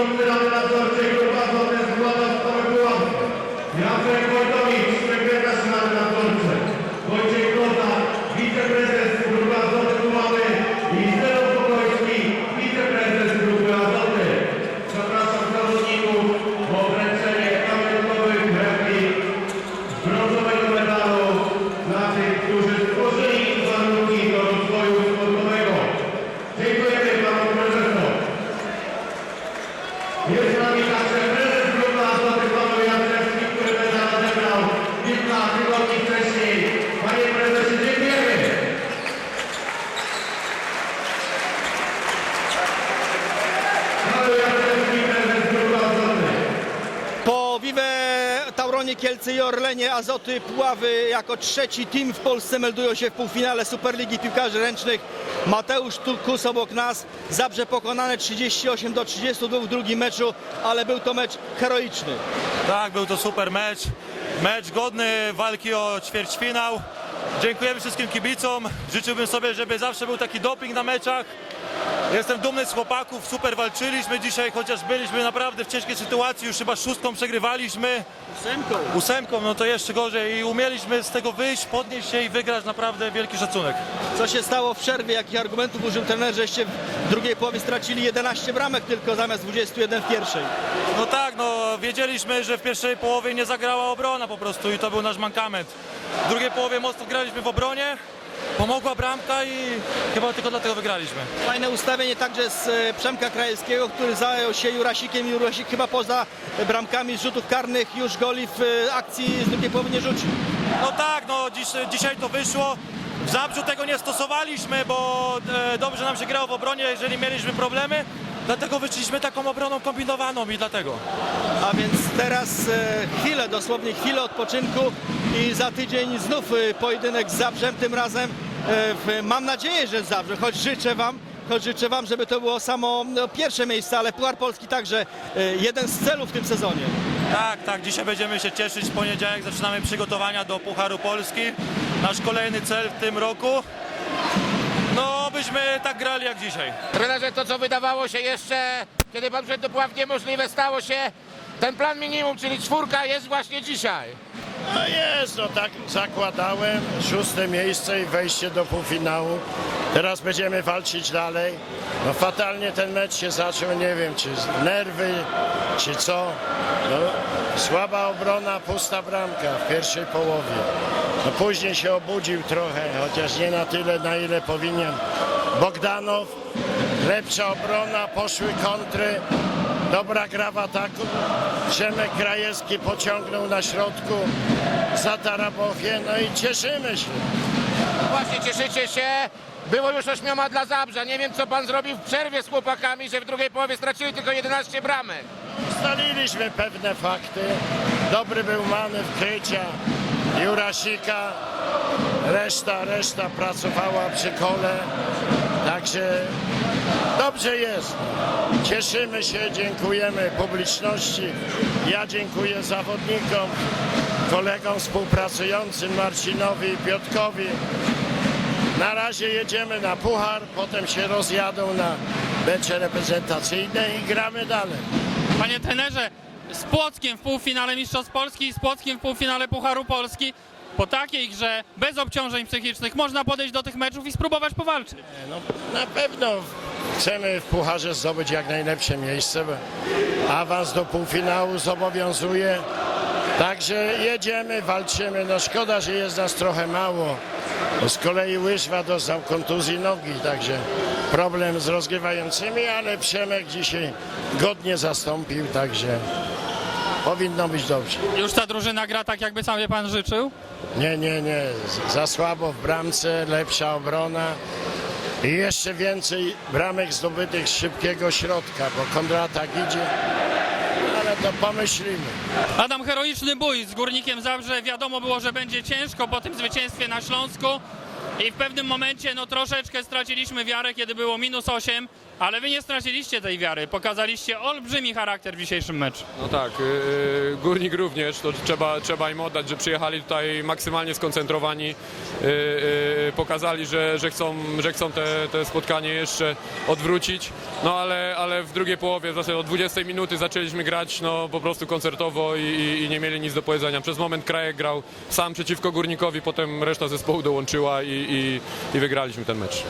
সম্মেলনের Kielce i Orlenie Azoty Puławy jako trzeci team w Polsce meldują się w półfinale Superligi Piłkarzy Ręcznych. Mateusz Tukus obok nas. Zabrze pokonane 38 do 32 w drugim meczu, ale był to mecz heroiczny. Tak, był to super mecz. Mecz godny walki o ćwierćfinał. Dziękujemy wszystkim kibicom. Życzyłbym sobie, żeby zawsze był taki doping na meczach. Jestem dumny z chłopaków, super walczyliśmy dzisiaj, chociaż byliśmy naprawdę w ciężkiej sytuacji, już chyba szóstką przegrywaliśmy, Semką. ósemką, no to jeszcze gorzej i umieliśmy z tego wyjść, podnieść się i wygrać naprawdę wielki szacunek. Co się stało w przerwie? Jakich argumentów użył trener, żeście w drugiej połowie stracili 11 bramek tylko zamiast 21 w pierwszej? No tak, no wiedzieliśmy, że w pierwszej połowie nie zagrała obrona po prostu i to był nasz mankament. W drugiej połowie mocno graliśmy w obronie, pomogła bramka i chyba tylko dlatego wygraliśmy. Fajne ustawienie także z e, Przemka Krajewskiego, który zajął się Jurasikiem. Jurasik chyba poza bramkami z rzutów karnych już goli w e, akcji z drugiej połowy nie rzucił. No tak, no dziś, dzisiaj to wyszło. W Zabrzu tego nie stosowaliśmy, bo e, dobrze nam się grało w obronie, jeżeli mieliśmy problemy. Dlatego wyszliśmy taką obroną kombinowaną i dlatego. A więc teraz e, chwilę, dosłownie chwilę odpoczynku i za tydzień znów e, pojedynek z Zabrzem, tym razem e, w, mam nadzieję, że z choć życzę Wam, choć życzę Wam, żeby to było samo no, pierwsze miejsce, ale Puchar Polski także e, jeden z celów w tym sezonie. Tak, tak, dzisiaj będziemy się cieszyć. W poniedziałek zaczynamy przygotowania do Pucharu Polski. Nasz kolejny cel w tym roku. Byśmy tak grali jak dzisiaj. Trenerze, to co wydawało się jeszcze, kiedy pan wszedł do Puław niemożliwe, stało się. Ten plan minimum, czyli czwórka jest właśnie dzisiaj. No jest, no tak zakładałem. Szóste miejsce i wejście do półfinału. Teraz będziemy walczyć dalej. No fatalnie ten mecz się zaczął, nie wiem czy z nerwy, czy co. No, słaba obrona, pusta bramka w pierwszej połowie. No później się obudził trochę, chociaż nie na tyle, na ile powinien. Bogdanow, lepsza obrona, poszły kontry. Dobra gra w ataku. Przemek Krajewski pociągnął na środku za no i cieszymy się. Właśnie cieszycie się. Było już ośmioma dla Zabrza. Nie wiem, co pan zrobił w przerwie z chłopakami, że w drugiej połowie stracili tylko 11 bramek. Ustaliliśmy pewne fakty. Dobry był manewr krycia Jurasika. Reszta, reszta pracowała przy kole. Także dobrze jest. Cieszymy się, dziękujemy publiczności. Ja dziękuję zawodnikom, kolegom współpracującym Marcinowi i Piotkowi. Na razie jedziemy na puchar, potem się rozjadą na mecze reprezentacyjne i gramy dalej. Panie trenerze, z Płockiem w półfinale Mistrzostw Polski i z Płockiem w półfinale Pucharu Polski. Po takiej grze, bez obciążeń psychicznych, można podejść do tych meczów i spróbować powalczyć. No, na pewno chcemy w pucharze zdobyć jak najlepsze miejsce. Awans do półfinału zobowiązuje. Także jedziemy, walczymy. No szkoda, że jest nas trochę mało. Z kolei Łyżwa dostał kontuzji nogi, także problem z rozgrywającymi, ale Przemek dzisiaj godnie zastąpił, także powinno być dobrze. Już ta drużyna gra tak, jakby sobie pan życzył. Nie, nie, nie. Za słabo w bramce, lepsza obrona i jeszcze więcej bramek zdobytych z szybkiego środka, bo kontratak idzie. To pomyślimy. Adam, heroiczny bój z Górnikiem Zabrze. Wiadomo było, że będzie ciężko po tym zwycięstwie na Śląsku. I w pewnym momencie no troszeczkę straciliśmy wiarę, kiedy było minus 8, ale wy nie straciliście tej wiary. Pokazaliście olbrzymi charakter w dzisiejszym meczu. No tak, yy, Górnik również, to trzeba, trzeba im oddać, że przyjechali tutaj maksymalnie skoncentrowani, yy, yy, pokazali, że, że chcą, że chcą te, te spotkanie jeszcze odwrócić, no ale, ale w drugiej połowie, w zasadzie od 20 minuty zaczęliśmy grać no, po prostu koncertowo i, i, i nie mieli nic do powiedzenia. Przez moment Krajek grał sam przeciwko Górnikowi, potem reszta zespołu dołączyła i, i, i, i wygraliśmy ten mecz.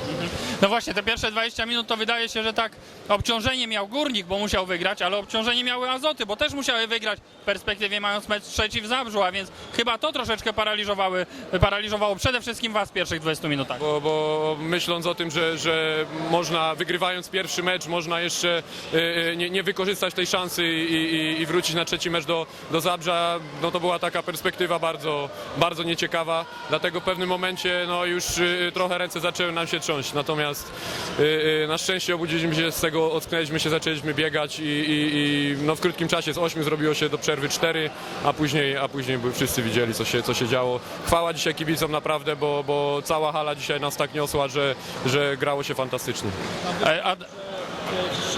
No właśnie, te pierwsze 20 minut to wydaje się, że tak obciążenie miał Górnik, bo musiał wygrać, ale obciążenie miały Azoty, bo też musiały wygrać w perspektywie mając mecz trzeci w Zabrzu, a więc chyba to troszeczkę paraliżowały, paraliżowało przede wszystkim was w pierwszych 20 minutach. Bo, bo myśląc o tym, że, że można, wygrywając pierwszy mecz, można jeszcze y, y, nie, nie wykorzystać tej szansy i, i, i wrócić na trzeci mecz do, do Zabrza, no to była taka perspektywa bardzo, bardzo nieciekawa. Dlatego w pewnym momencie no już y, trochę ręce zaczęły nam się trząść. Natomiast y, y, na szczęście obudziliśmy się z tego, ocknęliśmy się, zaczęliśmy biegać i, i, i no w krótkim czasie z 8 zrobiło się do przerwy 4, a później, a później wszyscy widzieli, co się, co się działo. Chwała dzisiaj kibicom naprawdę, bo, bo cała hala dzisiaj nas tak niosła, że, że grało się fantastycznie. A,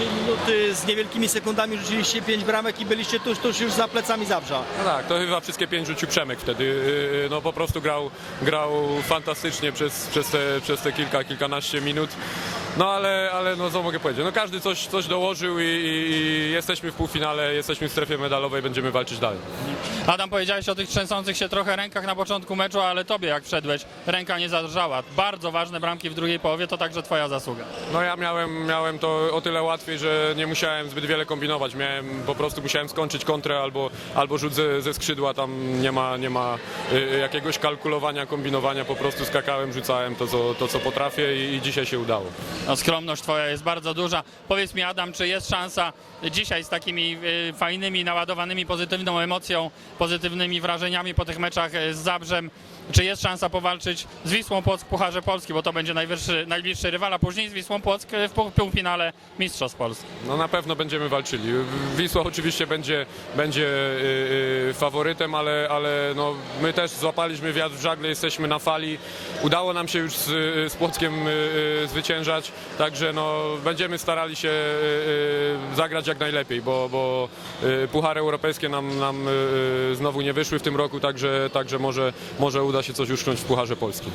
3 minuty z niewielkimi sekundami rzuciliście 5 bramek i byliście tuż, tuż już za plecami Zabrza. No tak, to chyba wszystkie pięć rzucił Przemek wtedy. Yy, No po prostu grał, grał fantastycznie przez, przez, te, przez te kilka, kilkanaście minut. No ale, ale no co mogę powiedzieć, no każdy coś, coś dołożył i, i, i jesteśmy w półfinale, jesteśmy w strefie medalowej, będziemy walczyć dalej. Adam, powiedziałeś o tych trzęsących się trochę rękach na początku meczu, ale tobie jak wszedłeś, ręka nie zadrżała. Bardzo ważne bramki w drugiej połowie, to także twoja zasługa. No ja miałem, miałem to o tyle łatwiej, że nie musiałem zbyt wiele kombinować. Miałem, po prostu musiałem skończyć kontrę albo, albo rzut ze, ze skrzydła. Tam nie ma, nie ma y, jakiegoś kalkulowania, kombinowania. Po prostu skakałem, rzucałem to, co, to, co potrafię i, i dzisiaj się udało. No, skromność twoja jest bardzo duża. Powiedz mi Adam, czy jest szansa dzisiaj z takimi y, fajnymi, naładowanymi pozytywną emocją, pozytywnymi wrażeniami po tych meczach z Zabrzem, czy jest szansa powalczyć z Wisłą Płock w Pucharze Polski, bo to będzie najwyższy, najbliższy rywal, a później z Wisłą Płock y, w pół- półfinale Mistrzostw Polski. No na pewno będziemy walczyli. Wisła oczywiście będzie, będzie y, y, faworytem, ale, ale no, my też złapaliśmy wiatr w żagle, jesteśmy na fali. Udało nam się już z, z Płockiem y, y, zwyciężać, także no, będziemy starali się y, y, zagrać jak najlepiej, bo, bo y, puchary europejskie nam, nam y, y, znowu nie wyszły w tym roku, także, także może, może uda się coś uszcząć w Pucharze Polskim.